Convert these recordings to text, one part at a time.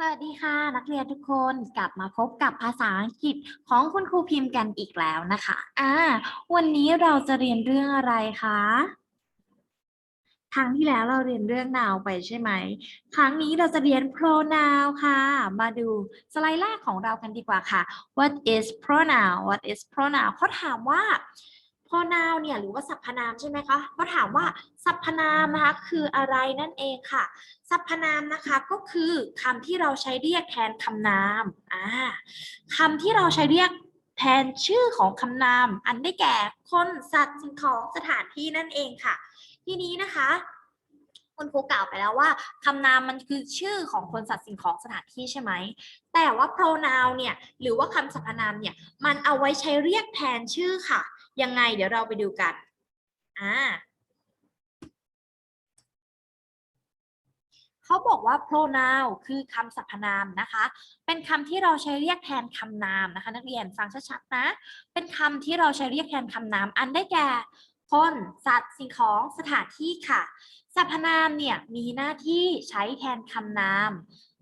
สวัสดีค่ะ นักเรียนทุกคนกลับมาพบกับภาษาอังกฤษของคุณครูพิมพ์กันอีกแล้วนะคะอ่าวันนี้เราจะเรียนเรื่องอะไรคะครั้งที่แล้วเราเรียนเรื่อง noun ไปใช่ไหม ครั้งนี้เราจะเรียน pronoun ค่ะ มาดูสไลด์แรกของเรากันดีกว่าค่ะ What is pronoun What is pronoun เขาถามว่า pronoun เนี่ยหรือว่าสรรพนามใช่ไหมคะเขาถามว่าสรรพนามนะคะคืออะไรนั่นเองค่ะ สรรพนามนะคะก็คือคำที่เราใช้เรียกแทนคำนามอ่าคำที่เราใช้เรียกแทนชื่อของคำนาม อันได้แก่คนสัตว์สิ่งของสถานที่นั่นเองค่ะ ทีนี้นะคะคุณครูกล่าวไปแล้วว่าคำนามมันคือชื่อของคนสัตว์สิ่งของสถานที่ใช่ไหม แต่ว่า pronoun เนี่ยหรือว่าคำสรรพนามเนี่ยมันเอาไว้ใช้เรียกแทนชื่อค่ะ ยังไงเดี๋ยวเราไปดูกันอ่าเขาบอกว่า pronoun คือคำสรรพนามนะคะ เป็นคำที่เราใช้เรียกแทนคำนามนะคะ นักเรียนฟังชัดๆนะ เป็นคำที่เราใช้เรียกแทนคำนาม อันได้แก่คนสัตว์สิ่งของสถานที่ค่ะ สรรพนามเนี่ยมีหน้าที่ใช้แทนคำนาม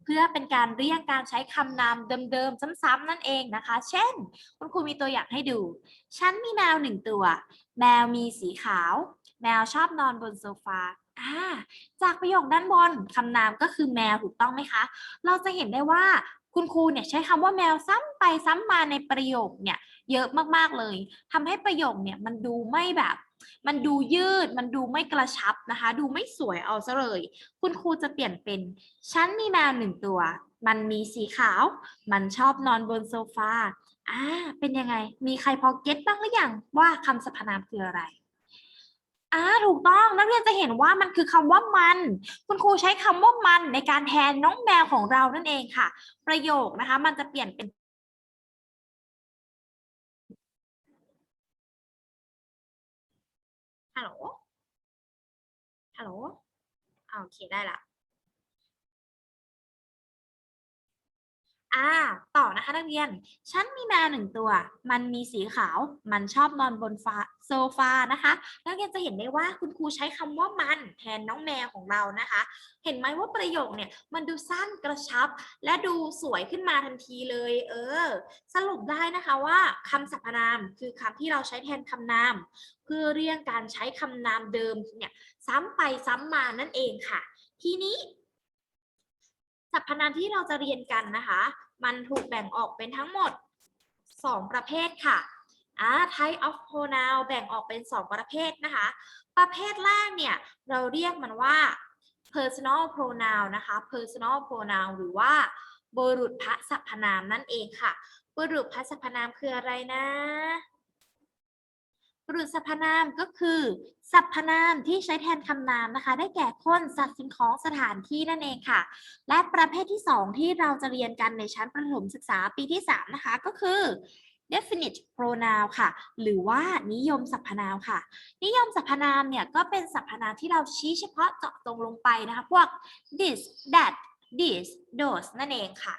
เพื่อเป็นการเรียกการใช้คำนามเดิมๆ ซ้ำๆนั่นเองนะคะ เช่น คุณครูมีตัวอย่างให้ดู ฉันมีแมวหนึ่งตัว แมวมีสีขาว แมวชอบนอนบนโซฟาอ่าจากประโยคด้านบนคำนามก็คือแมวถูกต้องไหมคะ เราจะเห็นได้ว่าคุณครูเนี่ยใช้คำว่าแมวซ้ำไปซ้ำมาในประโยคเนี่ยเยอะมากๆเลยทำให้ประโยคเนี่ยมันดูไม่แบบ มันดูยืด มันดูไม่กระชับนะคะ ดูไม่สวยเอาซะเลย คุณครูจะเปลี่ยนเป็น ฉันมีแมวหนึ่งตัว มันมีสีขาว มันชอบนอนบนโซฟา อ่า เป็นยังไง มีใครพอเก็ตบ้างหรือยังว่าคำสรรพนามคืออะไรอ่าถูกต้องนักเรียนจะเห็นว่ามันคือคำว่ามัน คุณครูใช้คำว่ามันในการแทนน้องแมวของเรานั่นเองค่ะ ประโยคนะคะ มันจะเปลี่ยนเป็น ฮัลโหล ฮัลโหลอ่าโอเคได้ละ อ่าต่อนะคะนักเรียน ฉันมีแมวหนึ่งตัว มันมีสีขาว มันชอบนอนบนฟาโซฟานะคะ นักเรียนจะเห็นได้ว่าคุณครูใช้คำว่ามันแทนน้องแมวของเรานะคะ เห็นไหมว่าประโยคเนี่ยมันดูสั้นกระชับ และดูสวยขึ้นมาทันทีเลย เออ สรุปได้นะคะว่าคำสรรพนามคือคำที่เราใช้แทนคำนาม เพื่อเรียกการใช้คำนามเดิมเนี่ยซ้ำไปซ้ำมานั่นเองค่ะ ทีนี้สรรพนามที่เราจะเรียนกันนะคะ มันถูกแบ่งออกเป็นทั้งหมด 2 ประเภทค่ะอ่า type of pronoun แบ่งออกเป็น 2 ประเภทนะคะ ประเภทแรกเนี่ยเราเรียกมันว่า personal pronoun นะคะ personal pronoun หรือว่าบุรุษพระสรรพนามนั่นเองค่ะ บุรุษพระสรรพนามคืออะไรนะ บุรุษสรรพนามก็คือ สรรพนามที่ใช้แทนคำนามนะคะ ได้แก่คนสัตว์สิ่งของสถานที่นั่นเองค่ะ และประเภทที่ 2 ที่เราจะเรียนกันในชั้นประถมศึกษาปีที่ 3 นะคะ ก็คือ definite pronoun ค่ะ หรือว่านิยมสรรพนามค่ะ นิยมสรรพนามเนี่ยก็เป็นสรรพนามที่เราชี้เฉพาะเจาะจงลงไปนะคะ พวก this that this those นั่นเองค่ะ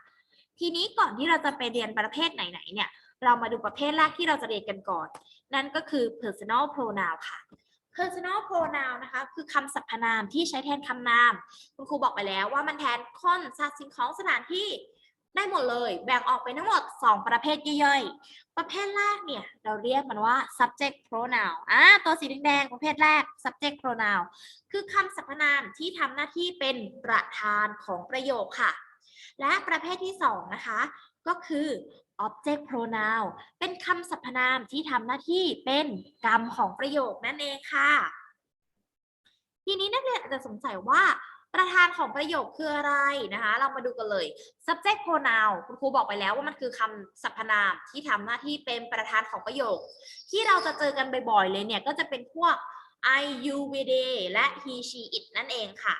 ทีนี้ก่อนที่เราจะไปเรียนประเภทไหนๆเนี่ย เรามาดูประเภทแรกที่เราจะเรียนกันก่อน นั่นก็คือ personal pronoun ค่ะ personal pronoun นะคะ คือคำสรรพนามที่ใช้แทนคำนาม คุณครูบอกไปแล้วว่ามันแทนคนสัตว์สิ่งของสถานที่ได้หมดเลย แบ่งออกเป็นทั้งหมด 2 ประเภทย่อยๆ ประเภทแรกเนี่ย เราเรียกมันว่า subject pronoun อ่าตัวสีแดงๆประเภทแรก subject pronoun คือคำสรรพนามที่ทำหน้าที่เป็นประธานของประโยคค่ะ และประเภทที่ 2 นะคะ ก็คือ object pronoun เป็นคำสรรพนามที่ทำหน้าที่เป็นกรรมของประโยคนั่นเองค่ะ ทีนี้นักเรียนอาจจะสงสัยว่าประธานของประโยคคืออะไรนะคะ เรามาดูกันเลย subject pronoun คุณครูบอกไปแล้วว่ามันคือคำสรรพนามที่ทำหน้าที่เป็นประธานของประโยค ที่เราจะเจอกันบ่อยๆ เลยเนี่ย ก็จะเป็นพวก I you we they และ he she it นั่นเองค่ะ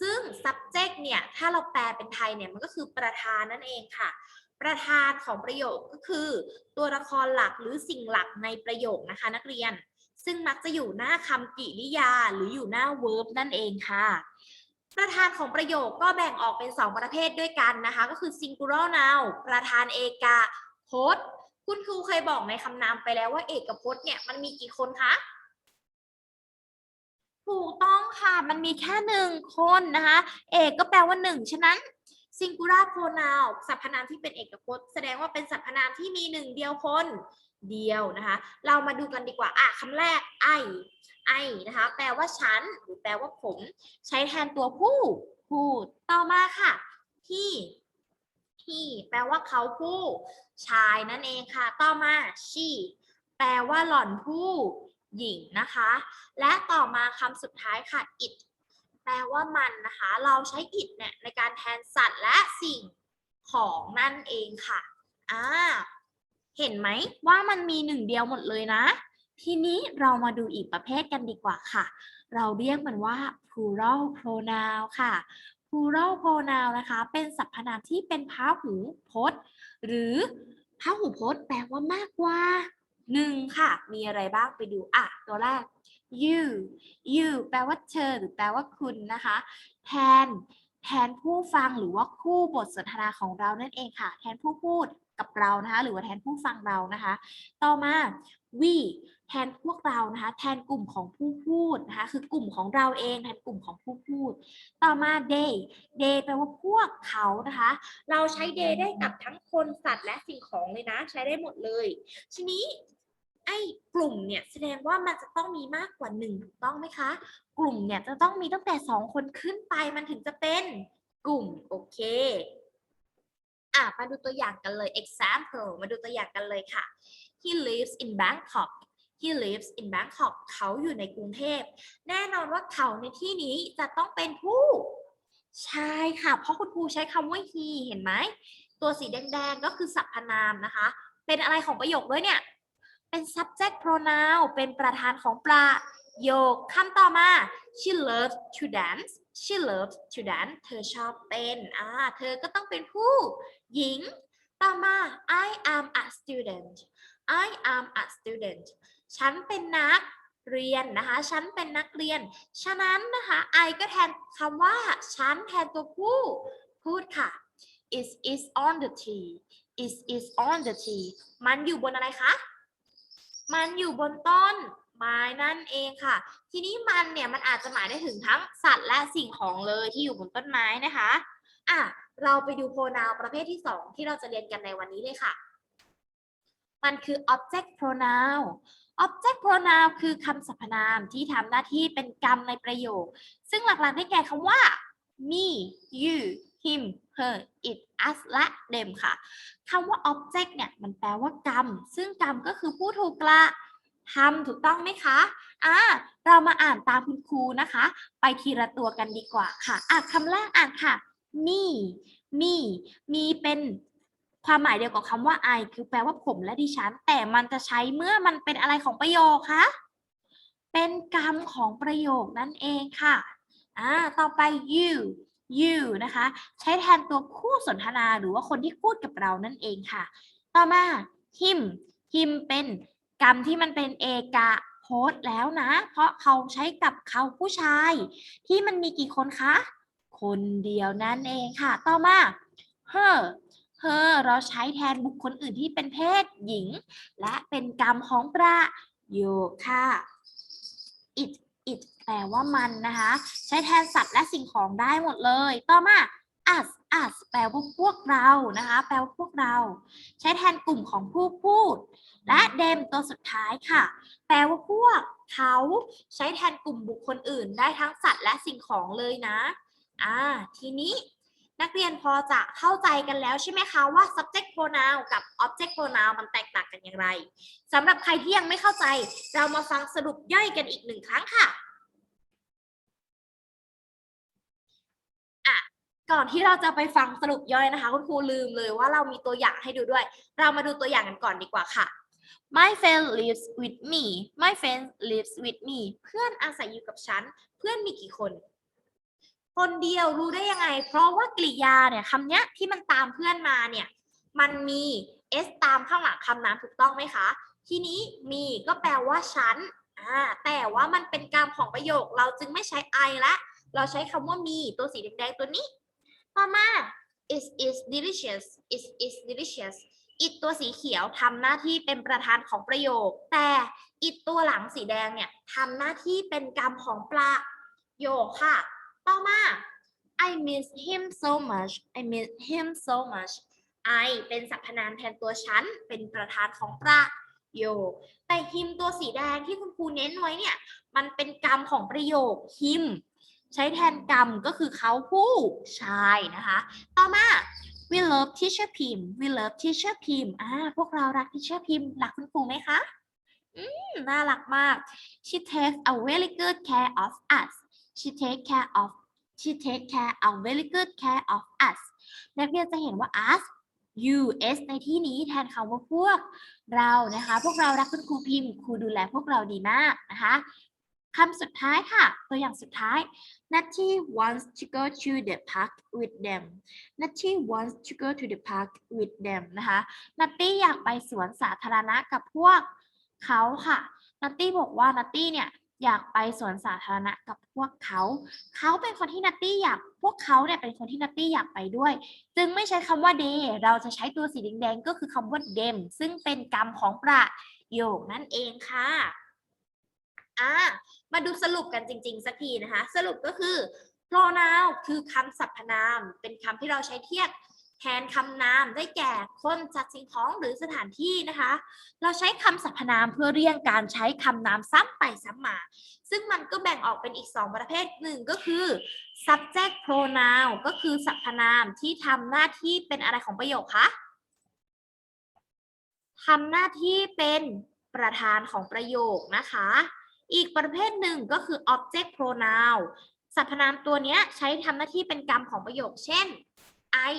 ซึ่ง subject เนี่ย ถ้าเราแปลเป็นไทยเนี่ย มันก็คือประธานนั่นเองค่ะ ประธานของประโยคก็คือ ตัวละครหลักหรือสิ่งหลักในประโยคนะคะนักเรียน ซึ่งมักจะอยู่หน้าคำกริยาหรืออยู่หน้า verb นั่นเองค่ะ ประธานของประโยคก็แบ่งออกเป็น 2 ประเภทด้วยกันนะคะ ก็คือ singular noun ประธานเอกะพจน์คุณครูเคยบอกในคำนามไปแล้วว่าเอกพจน์เนี่ยมันมีกี่คนคะถูกต้องค่ะ มันมีแค่หนึ่งคนนะคะ เอกก็แปลว่าหนึ่งฉะนั้น singular pronoun สรรพนามที่เป็นเอกพจน์ แสดงว่าเป็นสรรพนามที่มีหนึ่งเดียวคนเดียวนะคะ เรามาดูกันดีกว่า อะคำแรก I I นะคะ แปลว่าฉัน หรือแปลว่าผม ใช้แทนตัวผู้พูด ต่อมาค่ะ he he แปลว่าเขาผู้ ชายนั่นเองค่ะ ต่อมา she แปลว่าหล่อนผู้หญิงนะคะ และต่อมาคำสุดท้ายค่ะ it แปลว่ามันนะคะ เราใช้ it เนี่ยในการแทนสัตว์และสิ่งของนั่นเองค่ะอ่าเห็นไหมว่ามันมีหนึ่งเดียวหมดเลยนะ ทีนี้เรามาดูอีกประเภทกันดีกว่าค่ะ เราเรียกมันว่า plural pronoun ค่ะ plural pronoun นะคะ เป็นสรรพนามที่เป็นพหูพจน์ หรือพหูพจน์แปลว่ามากกว่าหนึ่งค่ะ มีอะไรบ้างไปดูอะ ตัวแรก you you แปลว่าเธอหรือแปลว่าคุณนะคะ แทน แทนผู้ฟังหรือว่าคู่บทสนทนาของเรานั่นเองค่ะ แทนผู้พูดกับเรานะคะ หรือว่าแทนผู้ฟังเรานะคะ ต่อมา we แทนพวกเรานะคะ แทนกลุ่มของผู้พูดนะคะ คือกลุ่มของเราเอง แทนกลุ่มของผู้พูด ต่อมา they they แปลว่าพวกเขานะคะ เราใช้ they ได้กับทั้งคนสัตว์และสิ่งของเลยนะ ใช้ได้หมดเลย ทีนี้ไอ้ กลุ่มเนี่ยแสดงว่ามันจะต้องมีมากกว่าหนึ่งถูกต้องไหมคะ กลุ่มเนี่ยจะต้องมีตั้งแต่สองคนขึ้นไปมันถึงจะเป็นกลุ่มโอเคอะมาดูตัวอย่างกันเลย example มาดูตัวอย่างกันเลยค่ะ he lives in Bangkok he lives in Bangkok เขาอยู่ในกรุงเทพ แน่นอนว่าเขาในที่นี้จะต้องเป็นผู้ใช่ค่ะ เพราะคุณครูใช้คำว่า he เห็นไหม ตัวสีแดงๆ ก็คือสรรพนามนะคะ เป็นอะไรของประโยคด้วยเนี่ย เป็น subject pronoun เป็นประธานของประโยคคำต่อมา she loves to dance she loves to dance เธอชอบเต้นอ่าเธอก็ต้องเป็นผู้หญิง ต่อมา I am a student I am a student ฉันเป็นนักเรียนนะคะ ฉันเป็นนักเรียน ฉะนั้นนะคะ I ก็แทนคำว่า ฉันแทนตัวผู้พูดค่ะ is is on the tree is is on the tree มันอยู่บนอะไรคะ มันอยู่บนต้นไม้นั่นเองค่ะ ทีนี้มันเนี่ยมันอาจจะหมายได้ถึงทั้งสัตว์และสิ่งของเลยที่อยู่บนต้นไม้นะคะอะเราไปดูโพนาวประเภทที่สองที่เราจะเรียนกันในวันนี้เลยค่ะ มันคือ object pronoun object pronoun คือคำสรรพนามที่ทำหน้าที่เป็นกรรมในประโยค ซึ่งหลักๆได้แก่คำว่า me you him her it us และ them ค่ะคำว่า object เนี่ยมันแปลว่ากรรม ซึ่งกรรมก็คือผู้ถูกกระทำถูกต้องไหมคะอ่าเรามาอ่านตามคุณครูนะคะ ไปทีละตัวกันดีกว่าค่ะอะคำแรกอ่านค่ะ me me มีเป็นความหมายเดียวกับคำว่า I คือแปลว่าผมและดิฉัน แต่มันจะใช้เมื่อมันเป็นอะไรของประโยคคะ เป็นกรรมของประโยคนั่นเองค่ะ อ่า ต่อไป you you นะคะ ใช้แทนตัวคู่สนทนาหรือว่าคนที่พูดกับเรานั่นเองค่ะ ต่อมา him him เป็นกรรมที่มันเป็นเอกะโพสต์แล้วนะ เพราะเขาใช้กับเขาผู้ชาย ที่มันมีกี่คนคะ คนเดียวนั่นเองค่ะ ต่อมา her her เราใช้แทนบุคคลอื่นที่เป็นเพศหญิง และเป็นกรรมของประโยคค่ะ it it แปลว่ามันนะคะ ใช้แทนสัตว์และสิ่งของได้หมดเลย ต่อมา us us แปลว่าพวกเรานะคะ แปลว่าพวกเรา ใช้แทนกลุ่มของผู้พูด และ them ตัวสุดท้ายค่ะ แปลว่าพวกเขาใช้แทนกลุ่มบุคคลอื่น ได้ทั้งสัตว์และสิ่งของเลยนะ อ่า ทีนี้ นักเรียนพอจะเข้าใจกันแล้วใช่ไหมคะว่า subject pronoun กับ object pronoun มันแตกต่างกันอย่างไรสำหรับใครที่ยังไม่เข้าใจ เรามาฟังสรุปย่อยกันอีกหนึ่งครั้งค่ะอะ ก่อนที่เราจะไปฟังสรุปย่อยนะคะ คุณครูลืมเลยว่าเรามีตัวอย่างให้ดูด้วย เรามาดูตัวอย่างกันก่อนดีกว่าค่ะ My friend lives with me My friend lives with me เพื่อนอาศัยอยู่กับฉัน เพื่อนมีกี่คน คนเดียวรู้ได้ยังไง เพราะว่ากริยาเนี่ยคำเนี้ยที่มันตามเพื่อนมาเนี่ย มันมี s ตามข้างหลังคำนั้นถูกต้องไหมคะ ทีนี้มีก็แปลว่าฉันอ่าแต่ว่ามันเป็นกรรมของประโยคเราจึงไม่ใช้ I ละเราใช้คำว่ามีตัวสีแดงๆตัวนี้ ต่อมา is is delicious is is delicious it ตัวสีเขียวทำหน้าที่เป็นประธานของประโยค แต่ it ตัวหลังสีแดงเนี่ยทำหน้าที่เป็นกรรมของประโยคค่ะ ต่อมา I miss him so much I miss him so much I เป็นสรรพนามแทนตัวฉัน เป็นประธานของประโยค แต่ him ตัวสีแดงที่คุณครูเน้นไว้เนี่ย มันเป็นกรรมของประโยค him ใช้แทนกรรมก็คือเขาผู้ชายนะคะ ต่อมา we love teacher Pim we love teacher Pim อ่าพวกเรารัก teacher Pim รักคุณครูไหมคะ อืม น่ารักมาก she takes a very good care of us she take care of she take care a very good care of us นักเรียนจะเห็นว่า us you s ในที่นี้แทนคำว่าพวกเรานะคะ พวกเรารักคุณครูพิมพ์ครูดูแลพวกเราดีมากนะคะคำสุดท้ายค่ะ ตัวอย่างสุดท้าย Natty wants to go to the park with them Natty wants to go to the park with them นะคะนัตตี้อยากไปสวนสาธารณะกับพวกเขาค่ะนัตตี้บอกว่านัตตี้เนี่ย อยากไปสวนสาธารณะกับพวกเขา เขาเป็นคนที่นัตตี้อยากพวกเขาเนี่ยเป็นคนที่นัตตี้อยากไปด้วย จึงไม่ใช้คำว่า they เราจะใช้ตัวสีแดงๆก็คือคำว่า them ซึ่งเป็นกรรมของประโยคนั่นเองค่ะอ่ามาดูสรุปกันจริง ๆ สักทีนะคะ สรุปก็คือ pronoun คือคำสรรพนาม เป็นคำที่เราใช้เทียบ ทนคำนามได้แก่คนจัดสิ่งของหรือสถานที่นะคะ เราใช้คำสรรพนามเพื่อเรียงการใช้คำนามซ้ำไปซ้ำมา ซึ่งมันก็แบ่งออกเป็นอีก 2 ประเภทหนึ่งก็คือ subject pronoun ก็คือสรรพนามที่ทำหน้าที่เป็นอะไรของประโยคคะทำหน้าที่เป็นประธานของประโยคนะคะ อีกประเภทหนึ่งก็คือ object pronoun สรรพนามตัวเนี้ยใช้ทำหน้าที่เป็นกรรมของประโยค เช่น I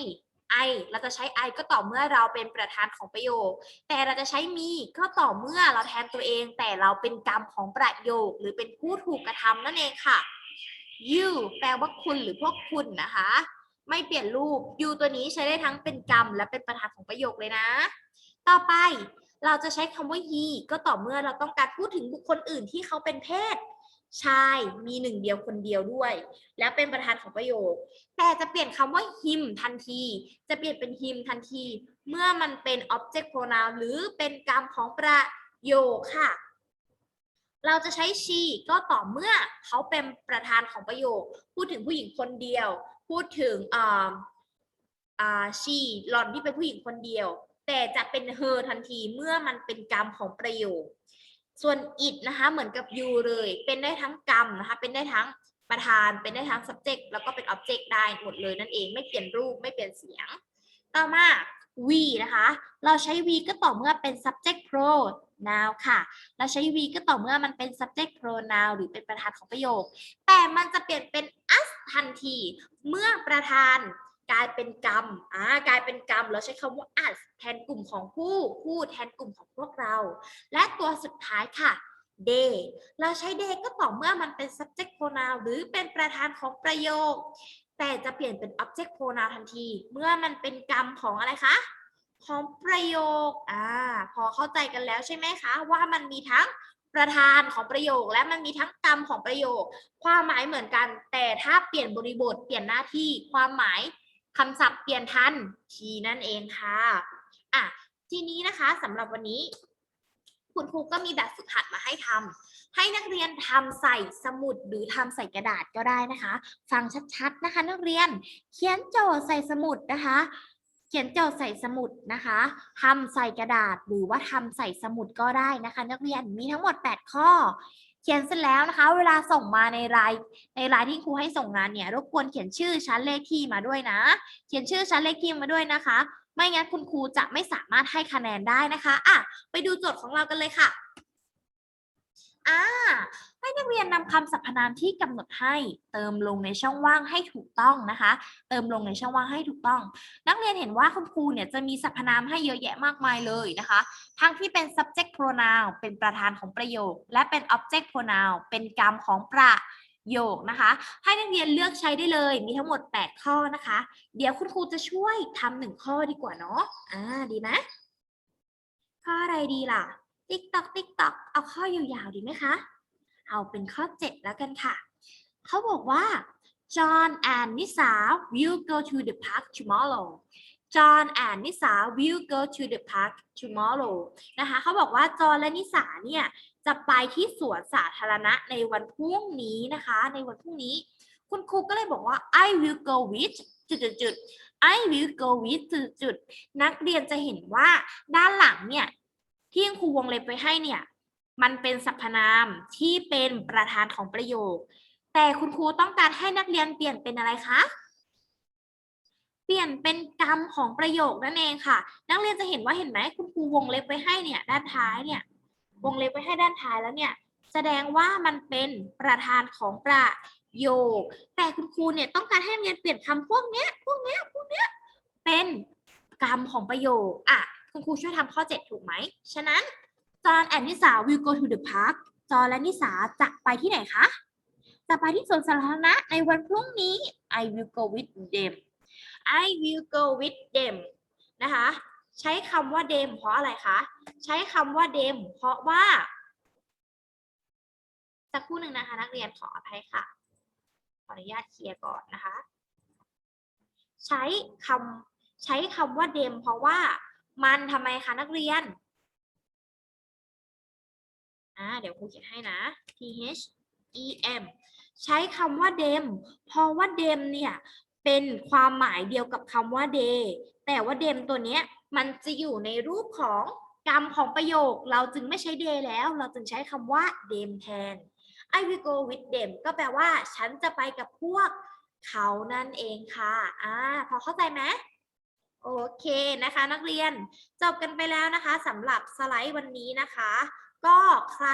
I เราจะใช้ I ก็ต่อเมื่อเราเป็นประธานของประโยค แต่เราจะใช้มีก็ต่อเมื่อเราแทนตัวเอง แต่เราเป็นกรรมของประโยค หรือเป็นผู้ถูกกระทำนั่นเองค่ะ you แปลว่าคุณหรือพวกคุณนะคะ ไม่เปลี่ยนรูป you ตัวนี้ใช้ได้ทั้งเป็นกรรมและเป็นประธานของประโยคเลยนะ ต่อไปเราจะใช้คำว่า he ก็ต่อเมื่อเราต้องการพูดถึงบุคคลอื่นที่เขาเป็นเพศ ชายมีหนึ่งเดียวคนเดียวด้วย แล้วเป็นประธานของประโยค แต่จะเปลี่ยนคำว่า him ทันที จะเปลี่ยนเป็น him ทันที เมื่อมันเป็น object pronoun หรือเป็นกรรมของประโยคค่ะ เราจะใช้ she ก็ต่อเมื่อเขาเป็นประธานของประโยค พูดถึงผู้หญิงคนเดียว พูดถึงอ่าอ่า she หล่อนที่เป็นผู้หญิงคนเดียว แต่จะเป็น her ทันทีเมื่อมันเป็นกรรมของประโยค ส่วน it นะคะเหมือนกับ you เลย เป็นได้ทั้งกรรมนะคะ เป็นได้ทั้งประธาน เป็นได้ทั้ง subject แล้วก็เป็น object ได้หมดเลยนั่นเอง ไม่เปลี่ยนรูป ไม่เปลี่ยนเสียง ต่อมา we นะคะ เราใช้ we ก็ต่อเมื่อเป็น subject pronoun ค่ะ เราใช้ we ก็ต่อเมื่อมันเป็น subject pronoun หรือเป็นประธานของประโยค แต่มันจะเปลี่ยนเป็น us ทันที เมื่อประธาน กลายเป็นกรรมอ่ากลายเป็นกรรมเราใช้คำว่า us แทนกลุ่มของผู้ผู้แทนกลุ่มของพวกเรา และตัวสุดท้ายค่ะ they เราใช้ they ก็ต่อเมื่อมันเป็น subject pronoun หรือเป็นประธานของประโยค แต่จะเปลี่ยนเป็น object pronoun ทันที เมื่อมันเป็นกรรมของอะไรคะ ของประโยค อ่า พอเข้าใจกันแล้วใช่ไหมคะ ว่ามันมีทั้งประธานของประโยค และมันมีทั้งกรรมของประโยค ความหมายเหมือนกัน แต่ถ้าเปลี่ยนบริบท เปลี่ยนหน้าที่ ความหมาย คำศัพท์เปลี่ยนทันทีนั่นเองค่ะอะทีนี้นะคะสำหรับวันนี้ คุณครูก็มีแบบฝึกหัดมาให้ทำให้นักเรียนทำใส่สมุดหรือทำใส่กระดาษก็ได้นะคะ ฟังชัดๆนะคะ นักเรียนเขียนโจทย์ใส่สมุดนะคะเขียนโจทย์ใส่สมุดนะคะทำใส่กระดาษหรือว่าทำใส่สมุดก็ได้นะคะ นักเรียนมีทั้งหมด 8 ข้อ ขียนเสร็จแล้วนะคะ เวลาส่งมาในรายในรายที่ครูให้ส่งงานเนี่ยรบกวนเขียนชื่อชั้นเลขที่มาด้วยนะ เขียนชื่อชั้นเลขที่มาด้วยนะคะ ไม่งั้นคุณครูจะไม่สามารถให้คะแนนได้นะคะอะไปดูโจทย์ของเรากันเลยค่ะ อ่าให้นักเรียนนำคำสรรพนามที่กำหนดให้ เติมลงในช่องว่างให้ถูกต้องนะคะ เติมลงในช่องว่างให้ถูกต้อง นักเรียนเห็นว่าคุณครูเนี่ยจะมีสรรพนามให้เยอะแยะมากมายเลยนะคะ ทั้งที่เป็น subject pronoun เป็นประธานของประโยค และเป็น object pronoun เป็นกรรมของประโยคนะคะ ให้นักเรียนเลือกใช้ได้เลย มีทั้งหมด 8 ข้อนะคะ เดี๋ยวคุณครูจะช่วยทำหนึ่งข้อดีกว่าเนาะอ่าดีไหมข้ออะไรดีล่ะ ติ๊กตอกติ๊กตอกเอาข้อยาวๆดีไหมคะ เอาเป็นข้อ 7 แล้วกันค่ะ เขาบอกว่า John and Nisa will go to the park tomorrow John and Nisa will go to the park tomorrow นะคะเขาบอกว่าจอห์นและนิสาเนี่ย จะไปที่สวนสาธารณะในวันพรุ่งนี้นะคะ ในวันพรุ่งนี้ คุณครูก็เลยบอกว่า I will go with จุดจุดจุด I will go with จุดจุดนักเรียนจะเห็นว่าด้านหลังเนี่ย ที่ครูวงเล็บไว้ให้เนี่ย มันเป็นสรรพนามที่เป็นประธานของประโยค แต่คุณครูต้องการให้นักเรียนเปลี่ยนเป็นอะไรคะเปลี่ยนเป็นกรรมของประโยคนั่นเองค่ะ นักเรียนจะเห็นว่าเห็นไหมคุณครูวงเล็บไว้ให้เนี่ย ด้านท้ายเนี่ย วงเล็บไว้ให้ด้านท้ายแล้วเนี่ย แสดงว่ามันเป็นประธานของประโยค แต่คุณครูเนี่ยต้องการให้นักเรียนเปลี่ยนคำพวกเนี้ยพวกเนี้ยพวกเนี้ยเป็นกรรมของประโยคอะ คุณครูช่วยทำข้อ 7 ถูกไหม ฉะนั้นจอห์นแอนนิสา will go to the park จอห์นและนิสาจะไปที่ไหนคะ จะไปที่สวนสาธารณะในวันพรุ่งนี้ I will go with them I will go with them นะคะ ใช้คำว่า them เพราะอะไรคะ ใช้คำว่า them เพราะว่า สักครู่หนึ่งนะคะ นักเรียนขออภัยค่ะ ขออนุญาตเคลียร์ก่อนนะคะ ใช้คำใช้คำว่า them เพราะว่า มันทำไมคะนักเรียน อ่า เดี๋ยวครูเขียนให้นะ T H E M ใช้คำว่า dem เพราะว่า dem เนี่ย เป็นความหมายเดียวกับคำว่า day แต่ว่า dem ตัวเนี้ย มันจะอยู่ในรูปของกรรมของประโยค เราจึงไม่ใช้ day แล้ว เราจึงใช้คำว่า dem แทน I will go with them ก็แปลว่า ฉันจะไปกับพวกเขานั่นเองค่ะ อ่า พอเข้าใจไหม โอเคนะคะ นักเรียนจบกันไปแล้วนะคะสำหรับสไลด์วันนี้นะคะ ก็ใคร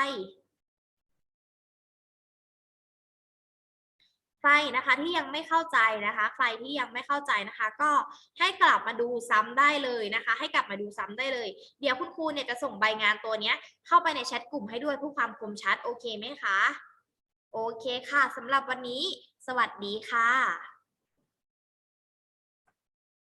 ใครนะคะที่ยังไม่เข้าใจนะคะ ใครที่ยังไม่เข้าใจนะคะ ก็ให้กลับมาดูซ้ำได้เลยนะคะ ให้กลับมาดูซ้ำได้เลย เดี๋ยวคุณครูเนี่ยจะส่งใบงานตัวเนี้ย เข้าไปในแชทกลุ่มให้ด้วยเพื่อความคมชัดโอเคไหมคะโอเคค่ะสำหรับวันนี้ สวัสดีค่ะ